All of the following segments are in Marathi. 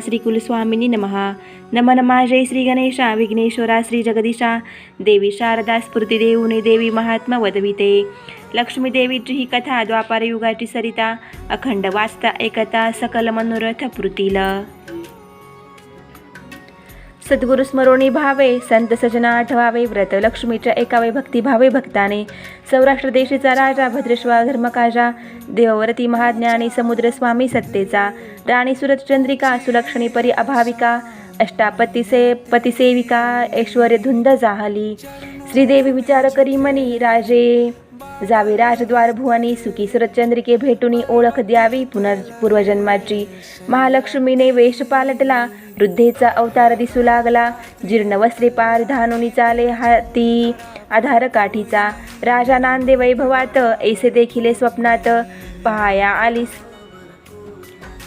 श्री कुलस्वामिनी नमहा नम नमा। जय श्री गणेशा विघ्नेश्वरा श्री जगदीशा। देवी शारदा स्फूर्ती देवी महात्मा वदविते। लक्ष्मीदेवीची ही कथा द्वापार युगाची सरिता अखंड वाचता एकता सकल मनोरथ पुरतील। सद्गुरु स्मरणी भावे संत सजना आठवावे व्रत लक्ष्मीच्या एकावे भक्तिभावे भक्ताने सौराष्ट्र देशीचा राजा भद्रेश्वर धर्मकाजा देवव्रती महाज्ञानी समुद्र स्वामी सत्तेचा राणी सुरत चंद्रिका सुलक्षणी परी अभाविका अष्टापतीसे पतिसेविका ऐश्वर्य धुंद जाहली श्रीदेवी विचार करी मनी राजे। जावे राजद्वार भुवनी सुखी सुरतचंद्रिके भेटुनी ओळख द्यावी पुनर् पूर्वजन्माची. महालक्ष्मीने वेश पालटला वृद्धेचा अवतार दिसू लागला. जीर्ण वस्त्रे पार धानुनी चाले हाती. आधार काठीचा राजा नांदे वैभवात ऐसे देखिले स्वप्नात. पहाया आलीस.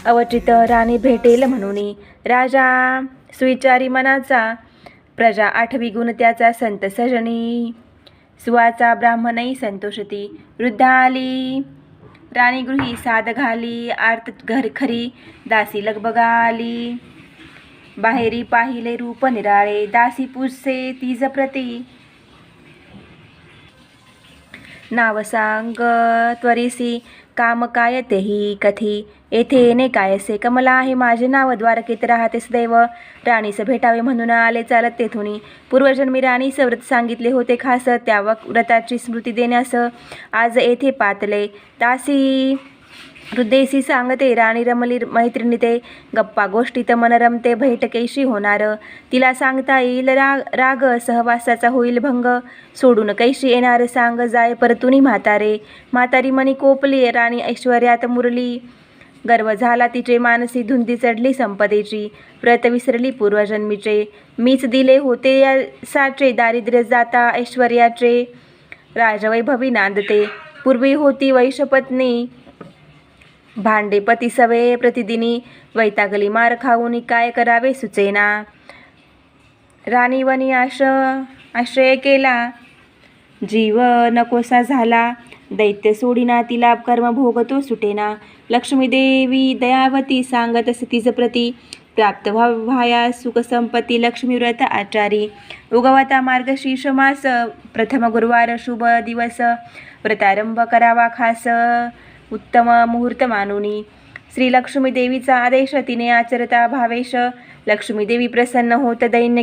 अवचित राणी भेटेल म्हणून. राजा सुविचारी मनाचा. प्रजा आठवी गुण त्याचा संत सजनी. सुवाचा ब्राह्मणही संतोषती वृद्धा आली राणीगृही साध घाली आर्त घर खरी दासी लगबगा आली बाहेरी पाहिले रूप निराळे दासी पुसे तीज प्रती नाव सांग त्वरिसी. काम काय तेही कथी? येथे येणे कायसे कमला आहे माझे नाव द्वारकेत राहते सदैव. राणीस भेटावे म्हणून आले चालत तेथून पूर्वजन्मी राणीस व्रत सांगितले होते खास. त्या व्रताची स्मृती देण्यास आज येथे पातले. तासी हृदयसी सांगते राणी रमली मैत्रिणी ते गप्पा गोष्टीत मनरमते रमते बैठकेशी होणार. तिला सांगता येईल राग राग सहवासाचा होईल भंग. सोडून कैशी येणार सांग जाय परतुनी म्हातारे. म्हातारी मनी कोपली राणी ऐश्वर्यात मुरली. गर्व झाला तिचे मानसी धुंदी चढली संपदेची. व्रत विसरली पूर्वजन्मीचे. मीच दिले होते या साचे दारिद्र्य जाता ऐश्वर्याचे. राजवैभवी नांदते. पूर्वी होती वैशपत्नी. भांडे पती सवे प्रतिदिनी वैतागली मार खाऊनी काय करावे सुचेना. राणीवनी आश आश्रय केला. जीव नकोसा झाला. दैत्य सोडिना तिला कर्म भोगतो सुटेना. लक्ष्मीदेवी दयावती सांगत तिचं प्रती. प्राप्त व्हाया सुखसंपत्ती लक्ष्मीव्रत आचारी. उगवता मार्गशीर्ष मास. प्रथम गुरुवार शुभ दिवस. व्रतारंभ करावा खास. उत्तम मुहूर्त मानुनी श्री लक्ष्मी देवीचा आदेश तिने आचरता भावेश। लक्ष्मी देवी प्रसन्न होत दैन्य